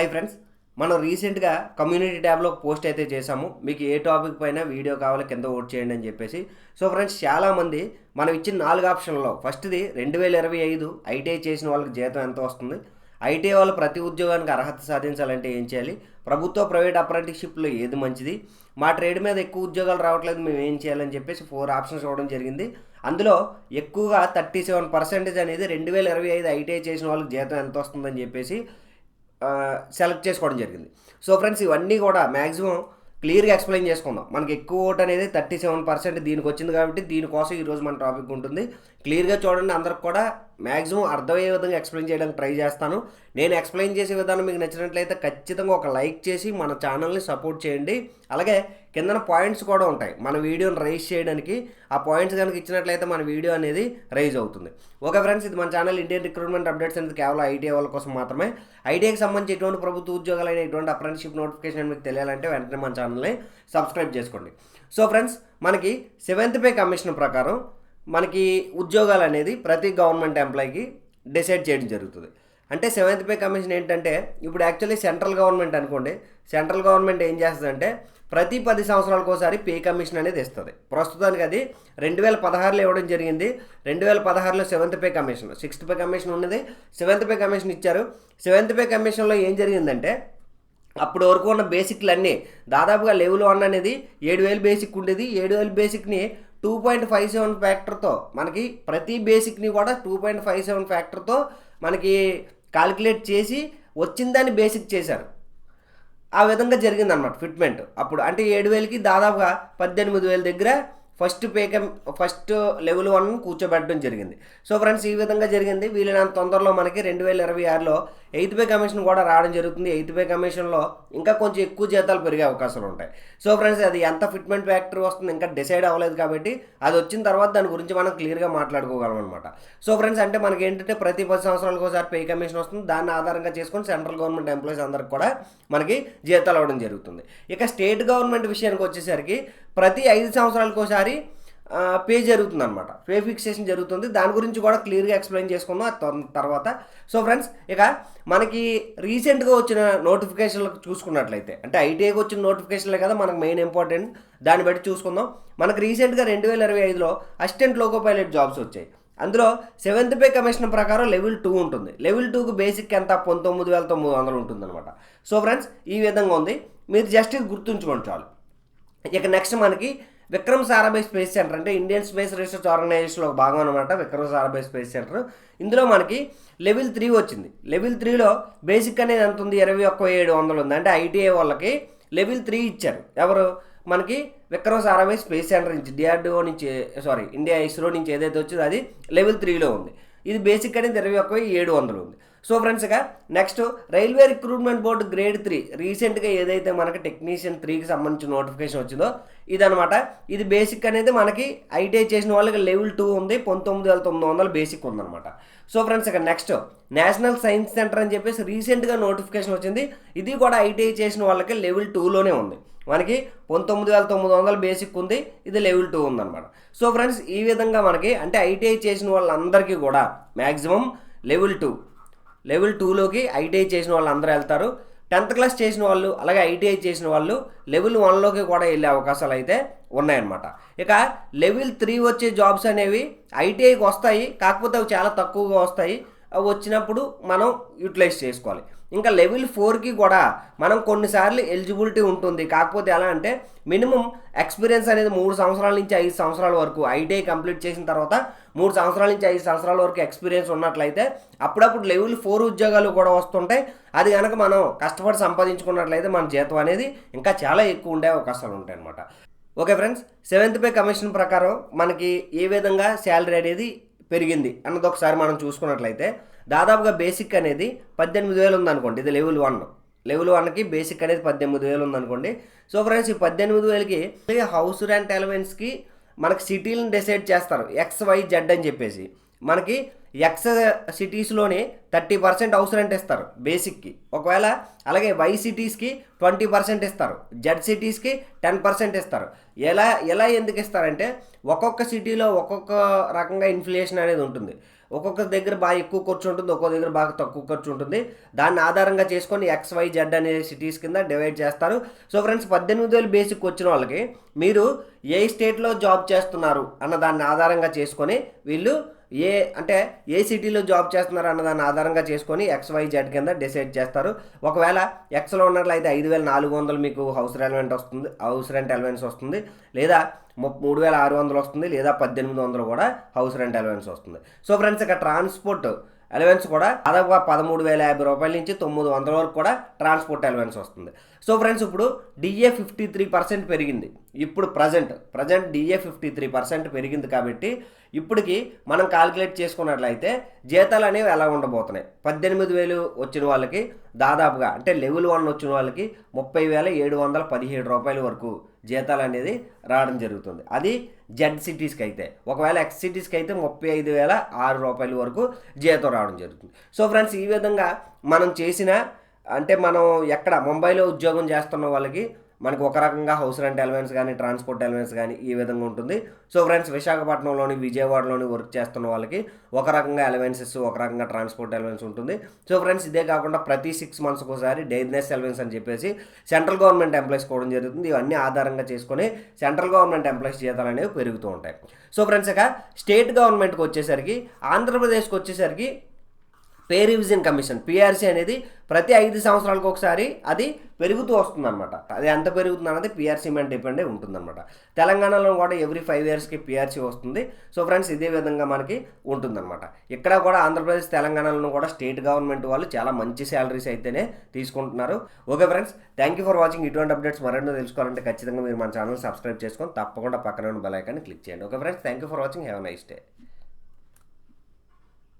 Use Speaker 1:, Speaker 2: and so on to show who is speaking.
Speaker 1: Hi friends మనం రీసెంట్గా community ట్యాబ్లో ఒక పోస్ట్ అయితే చేసాము మీకు ఏ టాపిక్ పైన వీడియో కావాలో కింద ఓట్ చేయండి అని చెప్పేసి. సో ఫ్రెండ్స్ చాలామంది మనం ఇచ్చిన నాలుగు ఆప్షన్లో ఫస్ట్ది రెండు వేల ఇరవై ఐదు ఐటీఐ చేసిన వాళ్ళకి జీతం ఎంత వస్తుంది? ఐటీఐ వాళ్ళు ప్రతి ఉద్యోగానికి అర్హత సాధించాలంటే ఏం చేయాలి? ప్రభుత్వ ప్రైవేట్ అప్రెంటిస్షిప్లో ఏది మంచిది? మా ట్రేడ్ మీద ఎక్కువ ఉద్యోగాలు రావట్లేదు మేము ఏం చేయాలని చెప్పేసి ఫోర్ ఆప్షన్స్ ఇవ్వడం జరిగింది. అందులో ఎక్కువగా థర్టీ సెవెన్ పర్సెంటేజ్ అనేది రెండు వేల ఇరవై ఐదు ఐటీఐ చేసిన వాళ్ళకి జీతం ఎంత వస్తుందని చెప్పేసి సెలెక్ట్ చేసుకోవడం జరిగింది. సో ఫ్రెండ్స్ ఇవన్నీ కూడా మ్యాక్సిమం క్లియర్గా ఎక్స్ప్లెయిన్ చేసుకుందాం. మనకి ఎక్కువ ఓట్ అనేది థర్టీ సెవెన్ పర్సెంట్ దీనికి వచ్చింది కాబట్టి దీనికోసం ఈరోజు మన టాపిక్ ఉంటుంది. క్లియర్గా చూడండి అందరికి కూడా మ్యాక్సిమం అర్థమయ్యే విధంగా ఎక్స్ప్లెయిన్ చేయడానికి ట్రై చేస్తాను. నేను ఎక్స్ప్లెయిన్ చేసే విధానం మీకు నచ్చినట్లయితే ఖచ్చితంగా ఒక లైక్ చేసి మన ఛానల్ని సపోర్ట్ చేయండి. అలాగే కిందన పాయింట్స్ కూడా ఉంటాయి. మన వీడియోని రైజ్ చేయడానికి. ఆ పాయింట్స్ కనుక ఇచ్చినట్లయితే మన వీడియో అనేది రైజ్ అవుతుంది. ఓకే ఫ్రెండ్స్ ఇది మన ఛానల్ ఇండియన్ రిక్రూట్మెంట్ అప్డేట్స్ అనేది కేవలం ఐటీఐ వాళ్ళ కోసం మాత్రమే. ఐటీఐకి సంబంధించి ఎటువంటి ప్రభుత్వ ఉద్యోగాలైన ఎటువంటి అప్రెంటిషిప్ నోటిఫికేషన్ మీకు తెలియాలంటే వెంటనే మన ఛానల్ని సబ్స్క్రైబ్ చేసుకోండి. సో ఫ్రెండ్స్ మనకి సెవెంత్ పే కమిషన్ ప్రకారం మనకి ఉద్యోగాలు అనేది ప్రతి గవర్నమెంట్ ఎంప్లాయీకి డిసైడ్ చేయడం జరుగుతుంది. అంటే సెవెంత్ పే కమిషన్ ఏంటంటే ఇప్పుడు యాక్చువల్లీ సెంట్రల్ గవర్నమెంట్ అనుకోండి సెంట్రల్ గవర్నమెంట్ ఏం చేస్తుందంటే ప్రతి పది సంవత్సరాలకు ఒకసారి పే కమిషన్ అనేది ఇస్తుంది. ప్రస్తుతానికి అది రెండు వేల పదహారులో ఇవ్వడం జరిగింది. రెండు వేల పదహారులో seventh pay commission sixth pay commission ఉన్నది. సెవెంత్ పే కమిషన్ ఇచ్చారు. సెవెంత్ పే కమిషన్లో ఏం జరిగిందంటే అప్పటి వరకు ఉన్న బేసిక్లు అన్నీ దాదాపుగా లెవెల్ వన్ అనేది ఏడు వేలు బేసిక్ ఉండేది. ఏడు వేలు బేసిక్ని టూ పాయింట్ ఫైవ్ సెవెన్ ఫ్యాక్టర్తో మనకి ప్రతి బేసిక్ని కూడా టూ పాయింట్ ఫైవ్ సెవెన్ ఫ్యాక్టర్తో మనకి కాలిక్యులేట్ చేసి వచ్చిందని బేసిక్ చేశారు. ఆ విధంగా జరిగిందనమాట ఫిట్మెంట్ అప్పుడు అంటే ఏడు వేలకి దాదాపుగా పద్దెనిమిది వేల దగ్గర ఫస్ట్ పేకం ఫస్ట్ లెవెల్ వన్ కూర్చోబెట్టడం జరిగింది. సో ఫ్రెండ్స్ ఈ విధంగా జరిగింది. వీలైనంత తొందరలో మనకి రెండు వేల ఇరవై ఆరులో ఎయిత్ పే కమిషన్ కూడా రావడం జరుగుతుంది. ఎయిత్ పే కమిషన్లో ఇంకా కొంచెం ఎక్కువ జీతాలు పెరిగే అవకాశాలు ఉంటాయి. సో ఫ్రెండ్స్ అది ఎంత ఫిట్మెంట్ ఫ్యాక్టరీ వస్తుంది ఇంకా డిసైడ్ అవ్వలేదు కాబట్టి అది వచ్చిన తర్వాత దాని గురించి మనం క్లియర్గా మాట్లాడుకోగలం అనమాట సో ఫ్రెండ్స్ అంటే మనకి ఏంటంటే ప్రతి పది సంవత్సరాలకు ఒకసారి పే కమిషన్ వస్తుంది. దాన్ని ఆధారంగా చేసుకొని సెంట్రల్ గవర్నమెంట్ ఎంప్లాయీస్ అందరికి కూడా మనకి జీతాలు అవ్వడం జరుగుతుంది. ఇక స్టేట్ గవర్నమెంట్ విషయానికి వచ్చేసరికి ప్రతి ఐదు సంవత్సరాలకు ఒకసారి పే జరుగుతుంది అనమాట పే ఫిక్సేషన్ జరుగుతుంది. దాని గురించి కూడా క్లియర్గా ఎక్స్ప్లెయిన్ చేసుకుందాం. తర్వాత. సో ఫ్రెండ్స్ ఇక మనకి రీసెంట్గా వచ్చిన నోటిఫికేషన్లు చూసుకున్నట్లయితే అంటే ఐటీఐకి వచ్చిన నోటిఫికేషన్లే కదా మనకు మెయిన్ ఇంపార్టెంట్. దాన్ని బట్టి చూసుకుందాం. మనకు రీసెంట్గా రెండు వేల ఇరవై ఐదులో అసిస్టెంట్ లోకో పైలట్ జాబ్స్ వచ్చాయి. అందులో సెవెంత్ పే కమిషన్ ప్రకారం లెవెల్ టూ ఉంటుంది. లెవెల్ టూకి బేసిక్ ఎంత? పంతొమ్మిది వేల తొమ్మిది వందలు ఉంటుంది అనమాట సో ఫ్రెండ్స్ ఈ విధంగా ఉంది. మీరు జస్ట్ ఇది గుర్తుంచుకోండి చాలు. ఇక నెక్స్ట్ మనకి విక్రమ్ సారాభాయ్ స్పేస్ సెంటర్ అంటే ఇండియన్ స్పేస్ రీసెర్చ్ ఆర్గనైజేషన్లో ఒక భాగం అనమాట విక్రమ్ సారాభాయ్ స్పేస్ సెంటర్. ఇందులో మనకి లెవెల్ త్రీ వచ్చింది. లెవెల్ త్రీలో బేసిక్ అనేది ఎంత ఉంది? ఇరవై ఒక్క ఏడు వందలు ఉంది. అంటే ఐటీఐ వాళ్ళకి లెవెల్ త్రీ ఇచ్చారు. ఎవరు? మనకి విక్రమ్ సారాభాయ్ స్పేస్ సెంటర్ నుంచి డిఆర్డిఓ నుంచి సారీ ఇండియా ఇస్రో నుంచి ఏదైతే వచ్చిందో అది లెవెల్ త్రీలో ఉంది. ఇది బేసిక్ అనేది ఇరవై ఒక్క ఏడు వందలు ఉంది. సో ఫ్రెండ్స్ ఇక next railway recruitment board grade three రీసెంట్గా ఏదైతే మనకి టెక్నీషియన్ త్రీకి సంబంధించిన నోటిఫికేషన్ వచ్చిందో ఇదనమాట ఇది బేసిక్ అనేది మనకి ఐటీఐ చేసిన వాళ్ళకి లెవెల్ టూ ఉంది పంతొమ్మిది వేల తొమ్మిది వందలు బేసిక్ ఉందన్నమాట. సో ఫ్రెండ్స్ ఇక నెక్స్ట్ నేషనల్ సైన్స్ సెంటర్ అని చెప్పేసి రీసెంట్గా నోటిఫికేషన్ వచ్చింది. ఇది కూడా ఐటీఐ చేసిన వాళ్ళకి లెవెల్ టూలోనే ఉంది. మనకి పంతొమ్మిది వేల తొమ్మిది వందల బేసిక్ ఉంది ఇది లెవెల్ టూ ఉందన్నమాట. సో ఫ్రెండ్స్ ఈ విధంగా మనకి అంటే ఐటీఐ చేసిన వాళ్ళందరికీ కూడా మ్యాక్సిమం లెవెల్ టూ లెవెల్ టూలోకి ఐటీఐ చేసిన వాళ్ళు అందరూ వెళ్తారు. టెన్త్ క్లాస్ చేసిన వాళ్ళు అలాగే ఐటీఐ చేసిన వాళ్ళు లెవెల్ వన్లోకి కూడా వెళ్ళే అవకాశాలు అయితే ఉన్నాయన్నమాట. ఇక లెవెల్ త్రీ వచ్చే జాబ్స్ అనేవి ఐటీఐకి వస్తాయి కాకపోతే అవి చాలా తక్కువగా వస్తాయి. వచ్చినప్పుడు మనం యూటిలైజ్ చేసుకోవాలి. ఇంకా లెవెల్ ఫోర్కి కూడా మనం కొన్నిసార్లు ఎలిజిబిలిటీ ఉంటుంది. కాకపోతే ఎలా అంటే మినిమం ఎక్స్పీరియన్స్ అనేది మూడు సంవత్సరాల నుంచి ఐదు సంవత్సరాల వరకు ఐటీఐ కంప్లీట్ చేసిన తర్వాత మూడు సంవత్సరాల నుంచి ఐదు సంవత్సరాల వరకు ఎక్స్పీరియన్స్ ఉన్నట్లయితే అప్పుడప్పుడు లెవెల్ ఫోర్ ఉద్యోగాలు కూడా వస్తుంటాయి. అది కనుక మనం కష్టపడి సంపాదించుకున్నట్లయితే మన జీతం అనేది ఇంకా చాలా ఎక్కువ ఉండే అవకాశాలు ఉంటాయి అన్నమాట. Okay friends seventh pay commission ప్రకారం మనకి ఏ విధంగా శాలరీ అనేది పెరిగింది అన్నది ఒకసారి మనం చూసుకున్నట్లయితే దాదాపుగా బేసిక్ అనేది పద్దెనిమిది వేలు ఉందనుకోండి ఇది లెవెల్ వన్ లెవెల్ వన్కి బేసిక్ అనేది పద్దెనిమిది వేలు ఉందనుకోండి. సో ఫ్రెండ్స్ ఈ పద్దెనిమిది వేలకి హౌస్ రెంట్ అలవెన్స్కి మనకి సిటీలను డిసైడ్ చేస్తారు ఎక్స్ వై జెడ్ అని చెప్పేసి. మనకి ఎక్స్ సిటీస్లోనే థర్టీ పర్సెంట్ హౌస్ రెంట్ ఇస్తారు బేసిక్కి. ఒకవేళ అలాగే వై సిటీస్కి ట్వంటీ పర్సెంట్ ఇస్తారు జెడ్ సిటీస్కి టెన్ పర్సెంట్ ఇస్తారు. ఎలా ఎలా ఎందుకు ఇస్తారంటే ఒక్కొక్క సిటీలో ఒక్కొక్క రకంగా ఇన్ఫ్లేషన్ అనేది ఉంటుంది. ఒక్కొక్క దగ్గర బాగా ఎక్కువ ఖర్చు ఉంటుంది ఒక్కొక్క దగ్గర బాగా తక్కువ ఖర్చు ఉంటుంది. దాన్ని ఆధారంగా చేసుకొని ఎక్స్ వై జెడ్ అనే సిటీస్ కింద డివైడ్ చేస్తారు. సో ఫ్రెండ్స్ పద్దెనిమిది వేలు బేసిక్ వచ్చిన వాళ్ళకి మీరు ఏ స్టేట్లో జాబ్ చేస్తున్నారు అన్న దాన్ని ఆధారంగా చేసుకొని వీళ్ళు ఏ అంటే ఏ సిటీలో జాబ్ చేస్తున్నారు అన్న దాని ఆధారంగా చేసుకొని ఎక్స్ వై జెడ్ కింద డిసైడ్ చేస్తారు. ఒకవేళ ఎక్స్లో ఉన్నట్లయితే ఐదు వేల నాలుగు వందలు మీకు హౌస్ రెలవెంట్ వస్తుంది హౌస్ రెంట్ అలవెన్స్ వస్తుంది లేదా మూడు వేల ఆరు వందలు వస్తుంది లేదా పద్దెనిమిది వందలు కూడా హౌస్ రెంట్ అలవెన్స్ వస్తుంది. సో ఫ్రెండ్స్ ఇక ట్రాన్స్పోర్ట్ అలవెన్స్ కూడా దాదాపుగా పదమూడు వేల యాభై రూపాయల నుంచి తొమ్మిది వందల వరకు కూడా ట్రాన్స్పోర్ట్ అలవెన్స్ వస్తుంది. సో ఫ్రెండ్స్ ఇప్పుడు డిఏ ఫిఫ్టీ త్రీ పర్సెంట్ పెరిగింది. ఇప్పుడు present present DA fifty three percent పెరిగింది కాబట్టి ఇప్పటికి మనం కాలిక్యులేట్ చేసుకున్నట్లయితే జీతాలు అనేవి ఎలా ఉండబోతున్నాయి? పద్దెనిమిది వేలు వచ్చిన వాళ్ళకి దాదాపుగా అంటే లెవెల్ వన్ వచ్చిన వాళ్ళకి ముప్పై వేల ఏడు వందల పదిహేడు రూపాయల వరకు జీతాలు అనేది రావడం జరుగుతుంది. అది జెడ్ సిటీస్కి అయితే. ఒకవేళ ఎక్స్ సిటీస్కి అయితే ముప్పై ఐదు వేల ఆరు రూపాయల వరకు జీతం రావడం జరుగుతుంది. సో ఫ్రెండ్స్ ఈ విధంగా మనం చేసిన అంటే మనం ఎక్కడ ముంబైలో ఉద్యోగం చేస్తున్న వాళ్ళకి మనకు ఒక రకంగా హౌస్ రెంట్ అలవెన్స్ కానీ ట్రాన్స్పోర్ట్ అలవెన్స్ కానీ ఈ విధంగా ఉంటుంది. సో ఫ్రెండ్స్ విశాఖపట్నంలోని విజయవాడలోని వర్క్ చేస్తున్న వాళ్ళకి ఒక రకంగా అలవెన్సెస్ ఒక రకంగా ట్రాన్స్పోర్ట్ అలవెన్స్ ఉంటుంది. సో ఫ్రెండ్స్ ఇదే కాకుండా ప్రతి సిక్స్ మంత్స్కి ఒకసారి డైర్నెస్ అలవెన్స్ అని చెప్పేసి సెంట్రల్ గవర్నమెంట్ ఎంప్లాయీస్ కోవడం జరుగుతుంది. ఇవన్నీ ఆధారంగా చేసుకొని సెంట్రల్ గవర్నమెంట్ ఎంప్లాయీస్ జీతాలు అనేవి పెరుగుతూ ఉంటాయి. సో ఫ్రెండ్స్ ఇక స్టేట్ గవర్నమెంట్కి వచ్చేసరికి ఆంధ్రప్రదేశ్కి వచ్చేసరికి పే రివిజన్ కమిషన్ పిఆర్సీ అనేది ప్రతి ఐదు సంవత్సరాలకు ఒకసారి అది పెరుగుతూ వస్తుందన్నమాట. అది ఎంత పెరుగుతుంది అనేది పిఆర్సీ మీద డిపెండ్ అయి ఉంటుందన్నమాట. తెలంగాణలో కూడా ఎవ్రీ ఫైవ్ ఇయర్స్కి పిఆర్సీ వస్తుంది. సో ఫ్రెండ్స్ ఇదే విధంగా మనకి ఉంటుందన్నమాట. ఇక్కడ కూడా ఆంధ్రప్రదేశ్ తెలంగాణలో కూడా స్టేట్ గవర్నమెంట్ వాళ్ళు చాలా మంచి శాలరీస్ అయితేనే తీసుకుంటున్నారు. Okay friends thank you for watching. ఇటువంటి అప్డేట్స్ మరెన్నో తెలుసుకోవాలంటే ఖచ్చితంగా మీరు మన ఛానల్ సబ్స్క్రైబ్ చేసుకొని తప్పకుండా పక్కన ఉన్న బెల్ ఐకాన్ని క్లిక్ చేయండి. Okay friends thank you for watching. Have nice day.